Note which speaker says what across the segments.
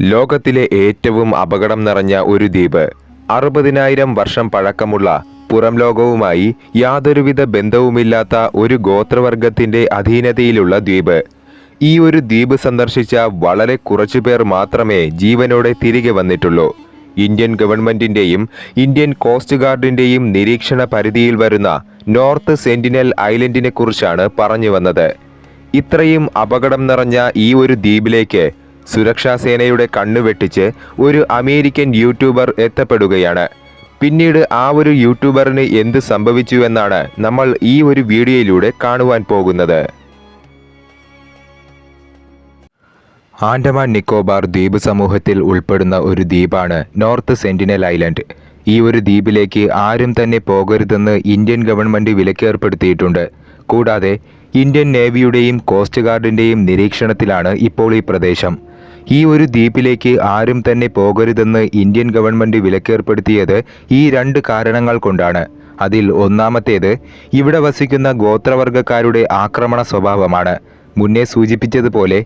Speaker 1: ലോകത്തിലെ ഏറ്റവും അപകടം നിറഞ്ഞ ഒരു ദ്വീപ്. അറുപതിനായിരം വർഷം പഴക്കമുള്ള പുറം ലോകവുമായി യാതൊരുവിധ ബന്ധവുമില്ലാത്ത ഒരു ഗോത്രവർഗത്തിന്റെ അധീനതയിലുള്ള ദ്വീപ്. ഈ ഒരു ദ്വീപ് സന്ദർശിച്ച വളരെ കുറച്ചു പേർ മാത്രമേ ജീവനോടെ തിരികെ വന്നിട്ടുള്ളൂ. ഇന്ത്യൻ ഗവൺമെന്റിന്റെയും ഇന്ത്യൻ കോസ്റ്റ് ഗാർഡിന്റെയും നിരീക്ഷണ പരിധിയിൽ വരുന്ന നോർത്ത് സെന്റിനൽ ഐലൻഡിനെ കുറിച്ചാണ് പറഞ്ഞു വന്നത്. ഇത്രയും അപകടം നിറഞ്ഞ ഈ ഒരു ദ്വീപിലേക്ക് സുരക്ഷാ കണ്ണുവെട്ടിച്ച് കണ്ണു ഒരു അമേരിക്കൻ യൂട്യൂബർ എത്തപ്പെടുകയാണ്. പിന്നീട് ആ ഒരു യൂട്യൂബറിന് എന്ത് സംഭവിച്ചുവെന്നാണ് നമ്മൾ ഈ ഒരു വീഡിയോയിലൂടെ കാണുവാൻ പോകുന്നത്. ആൻഡമാൻ നിക്കോബാർ ദ്വീപ് സമൂഹത്തിൽ ഉൾപ്പെടുന്ന ഒരു ദ്വീപാണ് നോർത്ത് സെന്റിനൽ ഐലൻഡ്. ഈ ഒരു ദ്വീപിലേക്ക് ആരും തന്നെ പോകരുതെന്ന് ഇന്ത്യൻ ഗവൺമെന്റ് വിലക്കേർപ്പെടുത്തിയിട്ടുണ്ട്. കൂടാതെ ഇന്ത്യൻ നേവിയുടെയും കോസ്റ്റ് ഗാർഡിന്റെയും നിരീക്ഷണത്തിലാണ് ഇപ്പോൾ ഈ പ്രദേശം. ഈ ഒരു ദ്വീപിലേക്ക് ആരും തന്നെ പോകരുതെന്ന് ഇന്ത്യൻ ഗവൺമെന്റ് വിലക്കേർപ്പെടുത്തിയത് ഈ രണ്ട് കാരണങ്ങൾ കൊണ്ടാണ്. അതിൽ ഒന്നാമത്തേത് ഇവിടെ വസിക്കുന്ന ഗോത്രവർഗക്കാരുടെ ആക്രമണ സ്വഭാവമാണ്. മുന്നേ സൂചിപ്പിച്ചതുപോലെ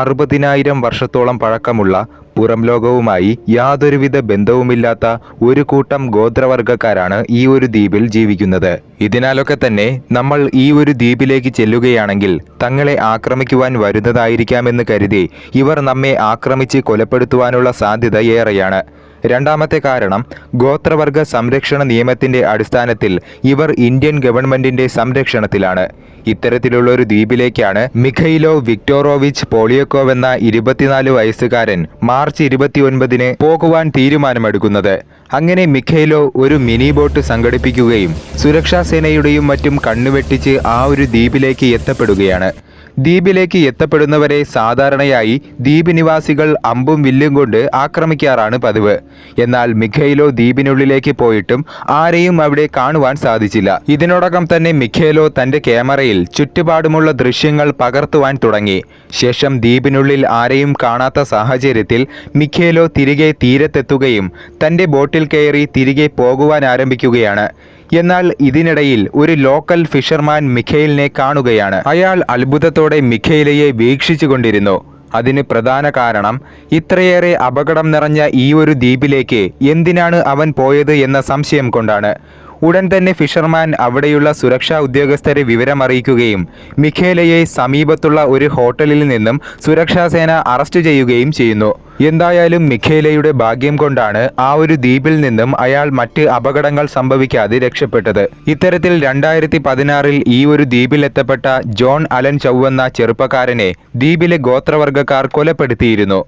Speaker 1: അറുപതിനായിരം വർഷത്തോളം പഴക്കമുള്ള പുറം ലോകവുമായി യാതൊരുവിധ ബന്ധവുമില്ലാത്ത ഒരു കൂട്ടം ഗോത്രവർഗക്കാരാണ് ഈ ഒരു ദ്വീപിൽ ജീവിക്കുന്നത്. ഇതിനാലൊക്കെ തന്നെ നമ്മൾ ഈ ഒരു ദ്വീപിലേക്ക് ചെല്ലുകയാണെങ്കിൽ തങ്ങളെ ആക്രമിക്കുവാൻ വരുന്നതായിരിക്കാമെന്ന് കരുതി ഇവർ നമ്മെ ആക്രമിച്ച് കൊലപ്പെടുത്തുവാനുള്ള സാധ്യത ഏറെയാണ്. രണ്ടാമത്തെ കാരണം ഗോത്രവർഗ സംരക്ഷണ നിയമത്തിന്റെ അടിസ്ഥാനത്തിൽ ഇവർ ഇന്ത്യൻ ഗവൺമെന്റിന്റെ സംരക്ഷണത്തിലാണ്. ഇത്തരത്തിലുള്ള ഒരു ദ്വീപിലേക്കാണ് മിഖൈലോ വിക്ടോറോവിച്ച് പോളിയക്കോവ് എന്ന ഇരുപത്തിനാല് വയസ്സുകാരൻ മാർച്ച് ഇരുപത്തിയൊൻപതിന് പോകുവാൻ തീരുമാനമെടുക്കുന്നത്. അങ്ങനെ മിഖൈലോ ഒരു മിനി ബോട്ട് സംഘടിപ്പിക്കുകയും സുരക്ഷാസേനയുടെയും മറ്റും കണ്ണുവെട്ടിച്ച് ആ ഒരു ദ്വീപിലേക്ക് എത്തപ്പെടുകയാണ്. ദ്വീപിലേക്ക് എത്തപ്പെടുന്നവരെ സാധാരണയായി ദ്വീപ് നിവാസികൾ അമ്പും വില്ലും കൊണ്ട് ആക്രമിക്കാറാണ് പതിവ്. എന്നാൽ മിഖേലോ ദ്വീപിനുള്ളിലേക്ക് പോയിട്ടും ആരെയും അവിടെ കാണുവാൻ സാധിച്ചില്ല. ഇതിനോടകം തന്നെ മിഖേലോ തന്റെ ക്യാമറയിൽ ചുറ്റുപാടുമുള്ള ദൃശ്യങ്ങൾ പകർത്തുവാൻ തുടങ്ങി. ശേഷം ദ്വീപിനുള്ളിൽ ആരെയും കാണാത്ത സാഹചര്യത്തിൽ മിഖേലോ തിരികെ തീരത്തെത്തുകയും തന്റെ ബോട്ടിൽ കയറി തിരികെ പോകുവാൻ ആരംഭിക്കുകയാണ്. എന്നാൽ ഇതിനിടയിൽ ഒരു ലോക്കൽ ഫിഷർമാൻ മിഖേലിനെ കാണുകയാണ്. അയാൾ അത്ഭുതത്തോടെ മിഖേലയെ വീക്ഷിച്ചുകൊണ്ടിരുന്നു. അതിന് പ്രധാന കാരണം ഇത്രയേറെ അപകടം നിറഞ്ഞ ഈ ഒരു ദ്വീപിലേക്ക് എന്തിനാണ് അവൻ പോയത് എന്ന സംശയം കൊണ്ടാണ്. ഉടൻ തന്നെ ഫിഷർമാൻ അവിടെയുള്ള സുരക്ഷാ ഉദ്യോഗസ്ഥരെ വിവരമറിയിക്കുകയും മിഖേലയെ സമീപത്തുള്ള ഒരു ഹോട്ടലിൽ നിന്നും സുരക്ഷാസേന അറസ്റ്റ് ചെയ്യുകയും ചെയ്യുന്നു. എന്തായാലും മിഖേലയുടെ ഭാഗ്യം കൊണ്ടാണ് ആ ഒരു ദ്വീപിൽ നിന്നും അയാൾ മറ്റ് അപകടങ്ങൾ സംഭവിക്കാതെ രക്ഷപ്പെട്ടത്. ഇത്തരത്തിൽ രണ്ടായിരത്തി പതിനാറിൽ ഈ ഒരു ദ്വീപിലെത്തപ്പെട്ട ജോൺ അലൻ ചൗവെന്ന ചെറുപ്പക്കാരനെ ദ്വീപിലെ ഗോത്രവർഗക്കാർ കൊലപ്പെടുത്തിയിരുന്നു.